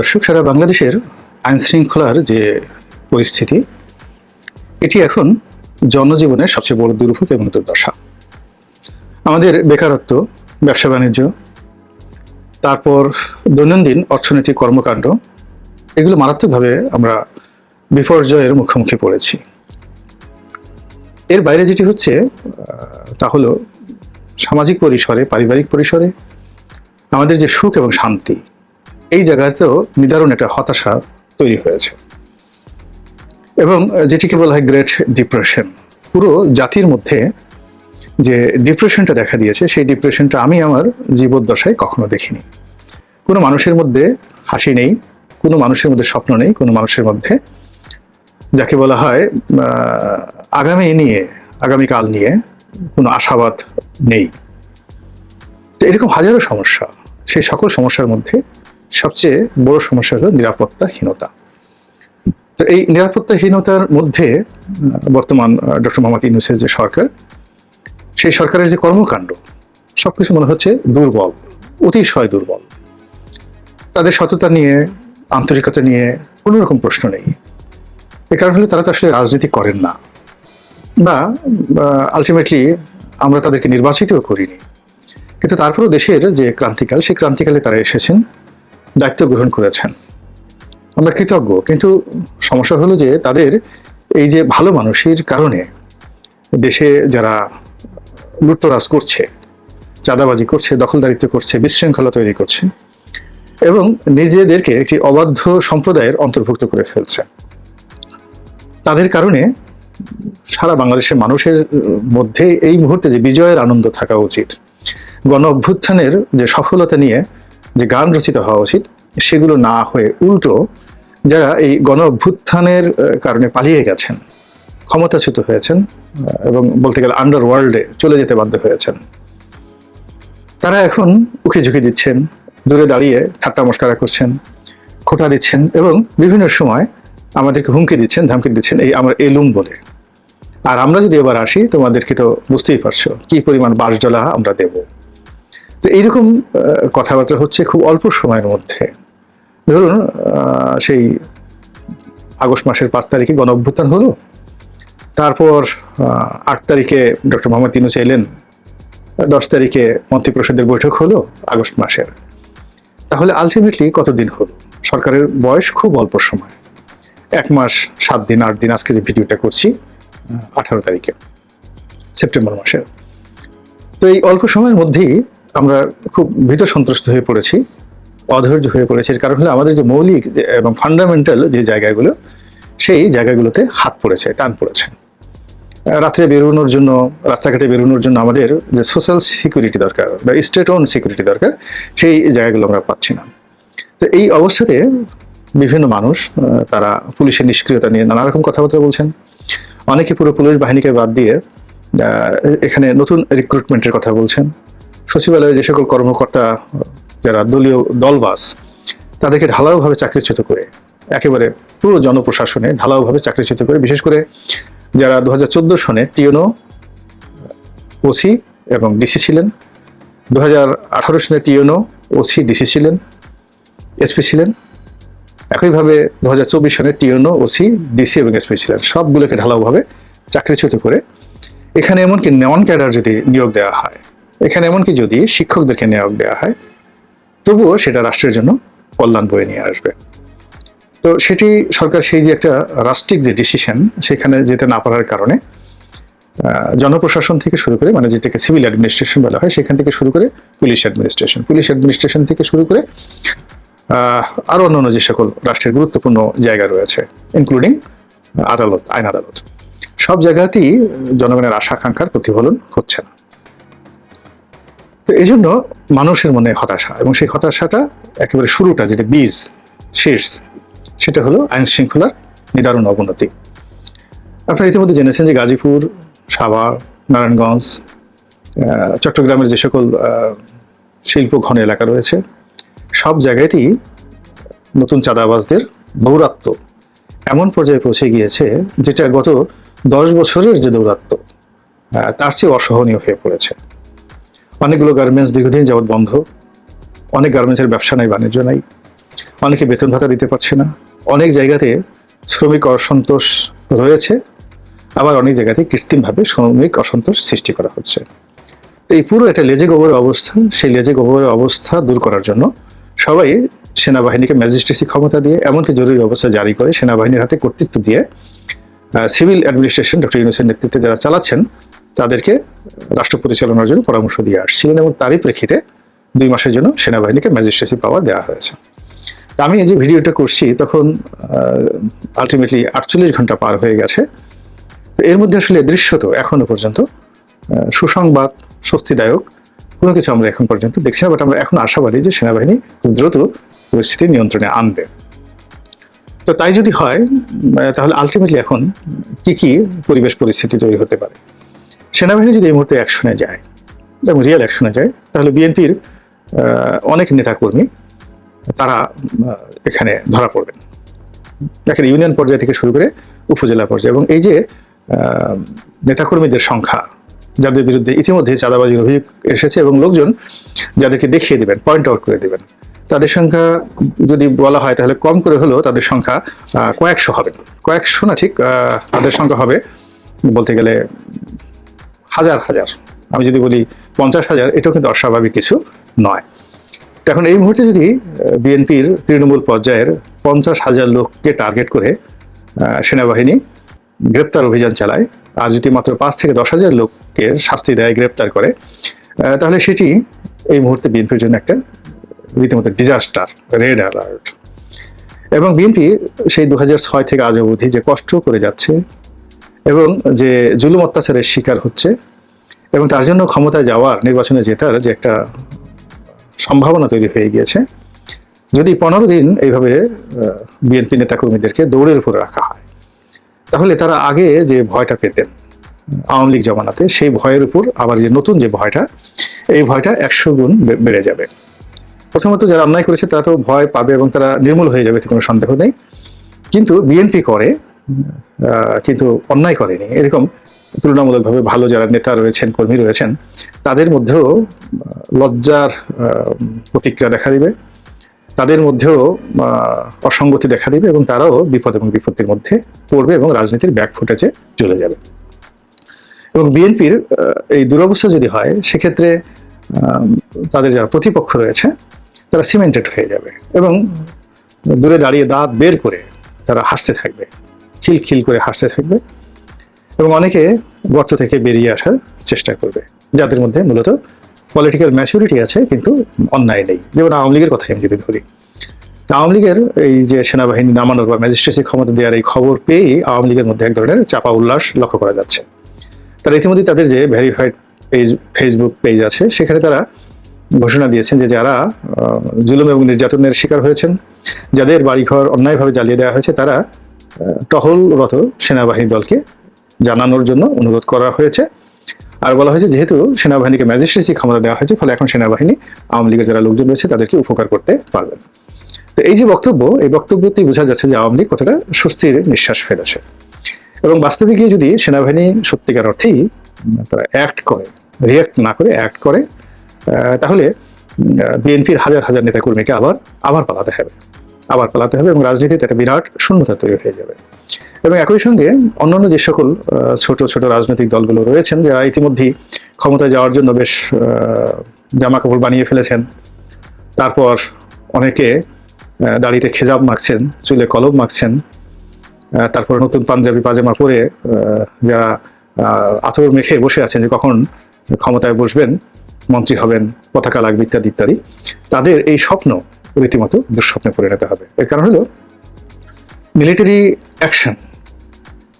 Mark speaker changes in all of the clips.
Speaker 1: দর্শক, সারা বাংলাদেশের আইন শৃঙ্খলার যে পরিস্থিতি, এটি এখন জনজীবনের সবচেয়ে বড় দুর্ভোগ এবং দুর্দশা। আমাদের বেকারত্ব, ব্যবসা বাণিজ্য, তারপর দৈনন্দিন অর্থনৈতিক কর্মকাণ্ড, এগুলো মারাত্মকভাবে আমরা বিপর্যয়ের মুখোমুখি পড়েছি। এর বাইরে যেটি হচ্ছে তা হলো সামাজিক পরিসরে, পারিবারিক পরিসরে আমাদের যে সুখ এবং শান্তি এই জায়গাতেও নিদারুণ একটা হতাশা তৈরি হয়েছে। এবং যেটিকে বলা হয় গ্রেট ডিপ্রেশন পুরো জাতির মধ্যে যে ডিপ্রেশনটা দেখা দিয়েছে, সেই ডিপ্রেশনটা আমি আমার জীবদ্দশায় কখনো দেখিনি। কোনো মানুষের মধ্যে হাসি নেই, কোনো মানুষের মধ্যে স্বপ্ন নেই, কোনো মানুষের মধ্যে যাকে বলা হয় আগামী নিয়ে, আগামীকাল নিয়ে কোনো আশাবাদ নেই। এরকম হাজারো সমস্যা, সেই সকল সমস্যার মধ্যে সবচেয়ে বড় সমস্যা হলো নিরাপত্তাহীনতা। তো এই নিরাপত্তাহীনতার মধ্যে বর্তমান ডক্টর মোহাম্মদ ইউনুসের যে সরকার, সেই সরকারের যে কর্মকাণ্ড, সবকিছু মনে হচ্ছে দুর্বল, অতিশয় দুর্বল। তাদের সততা নিয়ে, আন্তরিকতা নিয়ে কোনো রকম প্রশ্ন নেই। এ কারণ হলো তারা তো আসলে রাজনীতি করেন না। বা আলটিমেটলি আমরা তাদেরকে নির্বাচিতও করিনি। কিন্তু তারপরেও দেশের যে ক্রান্তিকাল, সেই ক্রান্তিকালে তারা এসেছেন। দায়িত্ব গ্রহণ করেছেন। আমরা কৃতজ্ঞ, কিন্তু সমস্যা হলো যে তাদের এই যে ভালো মানুষের কারণে দেশে যারা লুটতরাজ করছে, চাঁদাবাজি করছে, দখলদারিত্ব করছে, বিশৃঙ্খলা তৈরি করছে, এবং নিজেদেরকে একটি অবাধ্য সম্প্রদায়ের অন্তর্ভুক্ত করে ফেলছে। তাদের কারণে সারা বাংলাদেশের মানুষের মধ্যে এই মুহূর্তে যে বিজয়ের আনন্দ থাকা উচিত গণ অভ্যুত্থানের যে সফলতা নিয়ে যে গান রচিত হওয়া উচিত, সেগুলো না হয়ে উল্টো যারা এই গণ অভ্যুত্থানের কারণে পালিয়ে গেছেন, ক্ষমতাচ্যুত হয়েছেন এবং বলতে গেলে আন্ডার ওয়ার্ল্ডে চলে যেতে বাধ্য হয়েছেন, তারা এখন উখে ঝুঁকি দিচ্ছেন, দূরে দাঁড়িয়ে ঠাট্টা মস্কারা করছেন, খোটা দিচ্ছেন এবং বিভিন্ন সময় আমাদেরকে হুমকি দিচ্ছেন, ধামকি দিচ্ছেন এই আমার এলুম বলে। আর আমরা যদি এবার আসি, তোমাদেরকে তো বুঝতেই পারছ, কি পরিমাণ বাসডলা আমরা দেব। তো এইরকম কথাবার্তা হচ্ছে খুব অল্প সময়ের মধ্যে। ধরুন সেই আগস্ট মাসের পাঁচ তারিখে গণ অভ্যুত্থান হলো। তারপর আট তারিখে ডক্টর মোহাম্মদ ইনুস এলেন। দশ তারিখে মন্ত্রিপরিষদের বৈঠক হলো আগস্ট মাসের। তাহলে আলটিমেটলি কতদিন হলো? সরকারের বয়স খুব অল্প সময়। এক মাস, সাত দিন, আট দিন, আজকে যে ভিডিওটা করছি, আঠারো তারিখে, সেপ্টেম্বর মাসের। তো এই অল্প সময়ের মধ্যেই আমরা খুব ভীত সন্ত্রস্ত হয়ে পড়েছি, অধৈর্য হয়ে পড়েছি। এর কারণ হলো আমাদের যে মৌলিক এবং ফান্ডামেন্টাল যে জায়গাগুলো, সেই জায়গাগুলোতে হাত পড়েছে, টান পড়েছে। রাত্রে বেরোনোর জন্য, রাস্তাঘাটে বেরোনোর জন্য আমাদের যে সোশ্যাল সিকিউরিটি দরকার বা স্টেট ওন সিকিউরিটি দরকার, সেই জায়গাগুলো আমরা পাচ্ছি না। তো এই অবস্থাতে বিভিন্ন মানুষ তারা পুলিশের নিষ্ক্রিয়তা নিয়ে নানা রকম কথাবার্তা বলছেন। অনেকে পুরো পুলিশ বাহিনীকে বাদ দিয়ে এখানে নতুন রিক্রুটমেন্টের কথা বলছেন। সচিবালয়ে যে সকল কর্মকর্তা, যারা দলীয় দলবাস, তাদেরকে ঢালাওভাবে চাকরিচ্যুত করে, একেবারে পুরো জনপ্রশাসনে ঢালাওভাবে চাকরিচ্যুত করে, বিশেষ করে যারা দু হাজার চোদ্দ সনে টিওনো ওসি এবং ডিসি ছিলেন দু হাজার আঠারো সনে টিওনো ওসি, ডিসি ছিলেন, এসপি ছিলেন, একইভাবে দু হাজার চব্বিশ সনে টিওনো ওসি, ডিসি এবং এসপি ছিলেন, সবগুলোকে ঢালাওভাবে চাকরিচ্যুত করে, এখানে এমনকি নন ক্যাডার যদি নিয়োগ দেওয়া হয় এখানে এমনকি যদি শিক্ষকদেরকে নিয়োগ দেওয়া হয়, তবুও সেটা রাষ্ট্রের জন্য কল্যাণ বয়ে নিয়ে আসবে। তো সেটি সরকার সেই যে একটা রাষ্ট্রিক যে ডিসিশন সেখানে যেতে না পারার কারণে জনপ্রশাসন থেকে শুরু করে মানে যেটাকে সিভিল অ্যাডমিনিস্ট্রেশন বলা হয়, সেখান থেকে শুরু করে পুলিশ অ্যাডমিনিস্ট্রেশন পুলিশ অ্যাডমিনিস্ট্রেশন থেকে শুরু করে আরও আরও অন্যান্য যে সকল রাষ্ট্রের গুরুত্বপূর্ণ জায়গা রয়েছে ইনক্লুডিং আদালত, আইন আদালত। সব জায়গাতেই জনগণের আশা আকাঙ্ক্ষার প্রতিফলন হচ্ছে না। তো এই জন্য মানুষের মনে হতাশা এবং সেই হতাশাটা একেবারে শুরুটা, যেটা বীজ, শীর্ষ, সেটা হলো আইন শৃঙ্খলার নিদারুণ অবনতি। আপনারা ইতিমধ্যে জেনেছেন যে গাজীপুর, সাভার, নারায়ণগঞ্জ চট্টগ্রামের যে সকল শিল্প ঘন এলাকা রয়েছে, সব জায়গাতেই নতুন চাঁদাবাজদের দৌরাত্ম এমন পর্যায়ে পৌঁছে গিয়েছে যেটা গত দশ বছরের যে দৌরাত্ম তার চেয়ে অসহনীয় হয়ে পড়েছে। অনেকগুলো গার্মেন্টস দীর্ঘদিন যাবৎ বন্ধ। অনেক গার্মেন্টসের ব্যবসা নাই, বাণিজ্য নাই। অনেকে বেতন ভাতা দিতে পারছে না। অনেক জায়গাতে শ্রমিক অসন্তোষ রয়েছে। আবার অনেক জায়গাতে কৃত্রিমভাবে শ্রমিক অসন্তোষ সৃষ্টি করা হচ্ছে। তো এই পুরো একটা লেজে গোবরের অবস্থা, সেই লেজে গোবরের অবস্থা দূর করার জন্য সবাই সেনাবাহিনীকে ম্যাজিস্ট্রেসি ক্ষমতা দিয়ে, এমনকি জরুরি অবস্থা জারি করে সেনাবাহিনীর হাতে কর্তৃত্ব দিয়ে সিভিল অ্যাডমিনিস্ট্রেশন ডক্টর ইউনুসের নেতৃত্বে যারা চালাচ্ছেন তাদেরকে রাষ্ট্র পরিচালনার জন্য পরামর্শ দিয়ে আসছিলেন এবং তারই প্রেক্ষিতে দুই মাসের জন্য সেনাবাহিনীকে ম্যাজিস্ট্রেসি পাওয়ার দেওয়া হয়েছে। আমি যে ভিডিওটা করছি, তখন আলটিমেটলি আটচল্লিশ ঘণ্টা পার হয়ে গেছে। এর মধ্যে আসলে দৃশ্যত এখনও পর্যন্ত সুসংবাদ, স্বস্তিদায়ক, কোনো কিছু আমরা এখন পর্যন্ত দেখছি না বাট আমরা এখন আশাবাদী যে সেনাবাহিনী খুব দ্রুত পরিস্থিতি নিয়ন্ত্রণে আনবে। তো তাই যদি হয় তাহলে আলটিমেটলি এখন কি কি পরিবেশ পরিস্থিতি তৈরি হতে পারে? সেনাবাহিনী যদি এই মুহূর্তে অ্যাকশনে যায় এবং রিয়েল অ্যাকশনে যায়, তাহলে বিএনপির অনেক নেতাকর্মী তারা এখানে ধরা পড়বেন। দেখেন, ইউনিয়ন পর্যায় থেকে শুরু করে উপজেলা পর্যায়ে এবং এই যে নেতাকর্মীদের সংখ্যা, যাদের বিরুদ্ধে ইতিমধ্যে চাঁদাবাজির অভিযোগ এসেছে এবং লোকজন যাদেরকে দেখিয়ে দেবেন পয়েন্ট আউট করে দেবেন, তাদের সংখ্যা যদি বলা হয় তাহলে কম করে হলেও তাদের সংখ্যা কয়েকশো হবে। কয়েকশো না ঠিক তাদের সংখ্যা হবে বলতে গেলে হাজার হাজার। আমি যদি বলি পঞ্চাশ হাজার, এটাও কিন্তু অস্বাভাবিক কিছু নয়। এখন এই মুহূর্তে যদি বিএনপির তৃণমূল পর্যায়ের পঞ্চাশ হাজার লোককে টার্গেট করে সেনাবাহিনী গ্রেপ্তার অভিযান চালায়, আর যদি মাত্র পাঁচ থেকে দশ হাজার লোককে শাস্তি দেয়, গ্রেপ্তার করে তাহলে সেটি এই মুহূর্তে বিএনপির জন্য একটা রীতিমতো ডিজাস্টার রেড অ্যালার্ট এবং বিএনপি সেই দু থেকে আজ অবধি যে কষ্ট করে যাচ্ছে এবং যে জুলুম অত্যাচারের শিকার হচ্ছে এবং তার জন্য ক্ষমতায় যাওয়ার, নির্বাচনে জেতার যে একটা সম্ভাবনা তৈরি হয়ে গিয়েছে, যদি পনেরো দিন এইভাবে বিএনপি নেতাকর্মীদেরকে দৌড়ের উপরে রাখা হয়, তাহলে তারা আগে যে ভয়টা পেতেন, আওয়ামী লীগ জমানাতে, সেই ভয়ের উপর আবার যে নতুন যে ভয়টা, এই ভয়টা একশো গুণ বেড়ে যাবে। প্রথমত যারা অন্যায় করেছে তারা তো ভয় পাবে এবং তারা নির্মূল হয়ে যাবে কোনো সন্দেহ নেই। কিন্তু বিএনপি করে কিন্তু অন্যায় করেনি। এরকম তুলনামূলকভাবে ভালো যারা নেতা রয়েছেন, কর্মী রয়েছেন, তাদের মধ্যেও লজ্জার প্রতিক্রিয়া দেখা দিবে। তাদের মধ্যেও অসঙ্গতি দেখা দিবে এবং তারাও বিপদ এবং বিপত্তির মধ্যে পড়বে এবং রাজনীতির ব্যাগ ফুটেছে চলে যাবে। এবং বিএনপির এই দুরবস্থা যদি হয়, সেক্ষেত্রে তাদের যারা প্রতিপক্ষ রয়েছে, তারা সিমেন্টেড হয়ে যাবে এবং দূরে দাঁড়িয়ে দাঁত বের করে তারা হাসতে থাকবে। খিলখিল করে হাসতে থাকবে এবং অনেকে গর্ত থেকে বেরিয়ে আসার চেষ্টা করবে, যাদের মধ্যে মূলত পলিটিক্যাল ম্যাচুরিটি আছে কিন্তু অন্যায় নেই। যেমন আওয়ামী লীগের কথাই আমি যদি ধরি। আওয়ামী লীগের এই যে সেনাবাহিনী নামানোর বা ম্যাজিস্ট্রেসি ক্ষমতা দেওয়ার এই খবর পেয়েই আওয়ামী লীগের মধ্যে এক ধরনের চাপা উল্লাস লক্ষ্য করা যাচ্ছে। তারা ইতিমধ্যে তাদের যে ভেরিফাইড পেজ ফেসবুক পেজ আছে, সেখানে তারা ঘোষণা দিয়েছেন যে যারা জুলুম এবং নির্যাতনের শিকার হয়েছেন, যাদের বাড়িঘর অন্যায়ভাবে জ্বালিয়ে দেওয়া হয়েছে, তারা টহলরত সেনাবাহিনী দলকে জানানোর জন্য অনুরোধ করা হয়েছে। আর বলা হয়েছে, যেহেতু সেনাবাহিনীকে ম্যাজিস্ট্রেসি ক্ষমতা দেওয়া হয়েছে, ফলে এখন সেনাবাহিনী আওয়ামী লীগের যারা লোকজন রয়েছে, তাদেরকে উপকার করতে পারবেন তো এই যে বক্তব্য, এই বক্তব্যতেই বোঝা যাচ্ছে যে আওয়ামী লীগ কতটা স্বস্তির নিঃশ্বাস ফেলেছে। এবং বাস্তবে গিয়ে যদি সেনাবাহিনী সত্যিকার অর্থেই তারা অ্যাক্ট করে রিয়াক্ট না করে অ্যাক্ট করে তাহলে বিএনপির হাজার হাজার নেতাকর্মীকে আবার আবার পালাতে হবে। আবার পালাতে হবে এবং রাজনীতিতে একটা বিরাট শূন্যতা তৈরি হয়ে যাবে। এবং একই সঙ্গে অন্যান্য যে সকল ছোট ছোট রাজনৈতিক দলগুলো রয়েছেন, যারা ইতিমধ্যেই ক্ষমতায় যাওয়ার জন্য বেশ জামা কাপড় বানিয়ে ফেলেছেন, তারপর অনেকে দাড়িতে খেজাব মাখছেন, চুলে কলম মাখছেন তারপর নতুন পাঞ্জাবি, পাজামা পরে যারা আতর মেখে বসে আছেন যে কখন ক্ষমতায় বসবেন, মন্ত্রী হবেন, পতাকা লাগবে ইত্যাদি ইত্যাদি, তাদের এই স্বপ্ন রীতিমতো দুঃস্বপ্নে পরিণত হবে। এর কারণ হলো মিলিটারি অ্যাকশন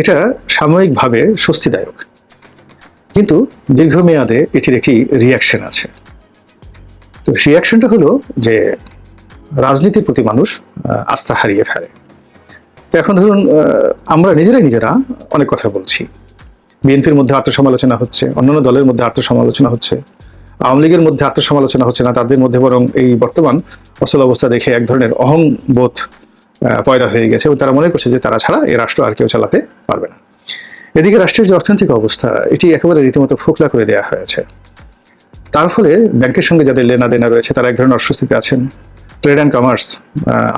Speaker 1: এটা সাময়িকভাবে স্বস্তিদায়ক। কিন্তু দীর্ঘমেয়াদে এটির একটি রিয়াকশন আছে। তো রিয়াকশনটা হলো যে রাজনীতির প্রতি মানুষ আস্থা হারিয়ে ফেলে। তো এখন ধরুন আমরা নিজেরাই নিজেরা অনেক কথা বলছি। বিএনপির মধ্যে আত্মসমালোচনা হচ্ছে, অন্যান্য দলের মধ্যে আত্মসমালোচনা হচ্ছে। আওয়ামী লীগের মধ্যে আত্মসমালোচনা হচ্ছে না, তাদের মধ্যে বরং এই বর্তমান অচল অবস্থা দেখে এক ধরনের অহংবোধ পয়দা হয়ে গেছে এবং তারা মনে করছে যে তারা ছাড়া এই রাষ্ট্র আর কেউ চালাতে পারবে না। এদিকে রাষ্ট্রের যে অর্থনৈতিক অবস্থা, এটি একেবারে রীতিমতো ফোকলা করে দেওয়া হয়েছে। তার ফলে ব্যাংকের সঙ্গে যাদের লেনাদেনা রয়েছে, তারা এক ধরনের অস্বস্তিতে আছেন। ট্রেড অ্যান্ড কমার্স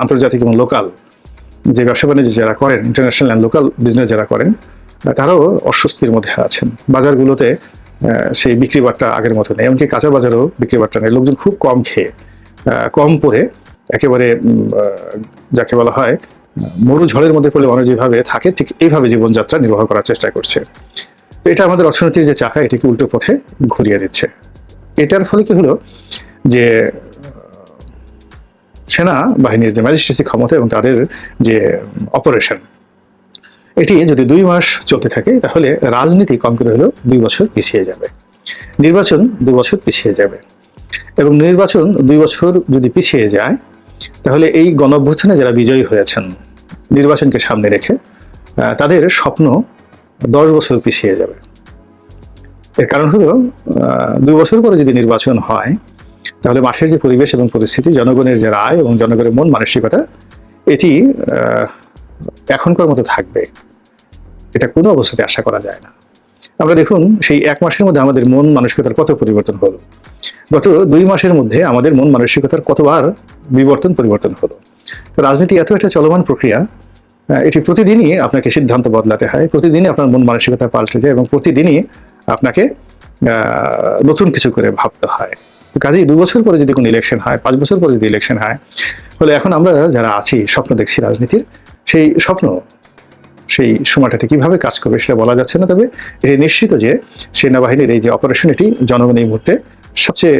Speaker 1: আন্তর্জাতিক এবং লোকাল যে ব্যবসা বাণিজ্য যারা করেন, ইন্টারন্যাশনাল অ্যান্ড লোকাল বিজনেস যারা করেন, তারাও অস্বস্তির মধ্যে আছেন। বাজারগুলোতে সেই বিক্রি বাট্টা আগের মতো নেই। এমনকি কাঁচা বাজারেও বিক্রি বাট্টা নেই। লোকজন খুব কম খেয়ে কম পরে একেবারে যাকে বলা হয়, মরু ঝড়ের মধ্যে পড়লে মানুষ যেভাবে থাকে, ঠিক এইভাবে জীবনযাত্রা নির্বাহ করার চেষ্টা করছে। তো এটা আমাদের অর্থনীতির যে চাকা, এটিকে উল্টো পথে ঘুরিয়ে দিচ্ছে। এটার ফলে কি হলো যে, সেনা বাহিনীর যে ম্যাজিস্ট্রেসি ক্ষমতা এবং তাদের যে অপারেশন এটি যদি দুই মাস চলতে থাকে, তাহলে রাজনীতি কম করে হলেও দুই বছর পিছিয়ে যাবে। নির্বাচন দুই বছর পিছিয়ে যাবে। এবং নির্বাচন দুই বছর যদি পিছিয়ে যায়, তাহলে এই গণঅভ্যুত্থানে যারা বিজয়ী হয়েছেন, নির্বাচনকে সামনে রেখে তাদের স্বপ্ন দশ বছর পিছিয়ে যাবে। এর কারণ হলো দুই বছর পরে যদি নির্বাচন হয়, তাহলে মাঠের যে পরিবেশ এবং পরিস্থিতি, জনগণের যে রায় এবং জনগণের মন মানসিকতা, এটি এখনকার মতো থাকবে। এটা কোনো অবস্থাতে আশা করা যায় না। আমরা দেখুন, সেই এক মাসের মধ্যে আমাদের মন মানসিকতার কত পরিবর্তন হলো। গত দুই মাসের মধ্যে আমাদের মন মানসিকতার কতবার বিবর্তন, পরিবর্তন হলো। তো রাজনীতি এত একটা চলমান প্রক্রিয়া এটি প্রতিদিনই আপনাকে সিদ্ধান্ত বদলাতে হয়, প্রতিদিনই আপনার মন মানসিকতা পাল্টে যায় এবং প্রতিদিনই আপনাকে নতুন কিছু করে ভাবতে হয়। তো কাজেই দু বছর পরে যদি কোনো ইলেকশন হয়, পাঁচ বছর পরে যদি ইলেকশন হয় ফলে এখন আমরা যারা আছি, স্বপ্ন দেখছি রাজনীতির, সেই স্বপ্ন সেই সময়টাতে কীভাবে কাজ করবে সেটা বলা যাচ্ছে না, তবে এটি নিশ্চিত যে সেনাবাহিনীর এই যে অপারেশন এটি জনগণ এই মুহূর্তে সবচেয়ে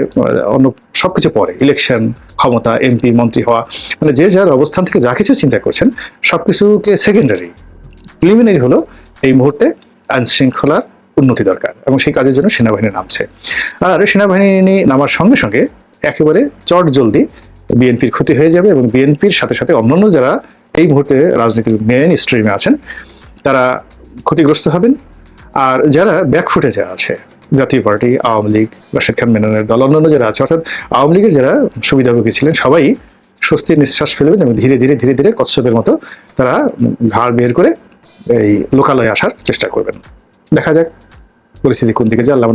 Speaker 1: অন্য সবকিছু পরে ইলেকশন ক্ষমতা এমপি মন্ত্রী হওয়া মানে যে যার অবস্থান থেকে যা কিছু চিন্তা করছেন, সবকিছুকে সেকেন্ডারি প্রিলিমিনারি হলো এই মুহূর্তে আইন শৃঙ্খলার উন্নতি দরকার এবং সেই কাজের জন্য সেনাবাহিনী নামছে। আর সেনাবাহিনী নামার সঙ্গে সঙ্গে একেবারে চট জলদি বিএনপির ক্ষতি হয়ে যাবে এবং বিএনপির সাথে সাথে অন্যান্য যারা এই মুহূর্তে রাজনীতির মেন স্ট্রিমে আছেন। তারা ক্ষতিগ্রস্ত হবেন। আর যারা ব্যাকফুটে যারা আছে, জাতীয় পার্টি, আওয়ামী লীগ রাশেদ খান মেননের দল, অন্যান্য যারা আছে, অর্থাৎ আওয়ামী লীগের যারা সুবিধাভোগী ছিলেন, সবাই স্বস্তির নিঃশ্বাস ফেলবেন এবং ধীরে ধীরে ধীরে ধীরে কচ্ছপের মতো তারা ঘাড় বের করে এই লোকালয়ে আসার চেষ্টা করবেন। দেখা যাক পরিস্থিতি কোন দিকে যায়। আল্লাহ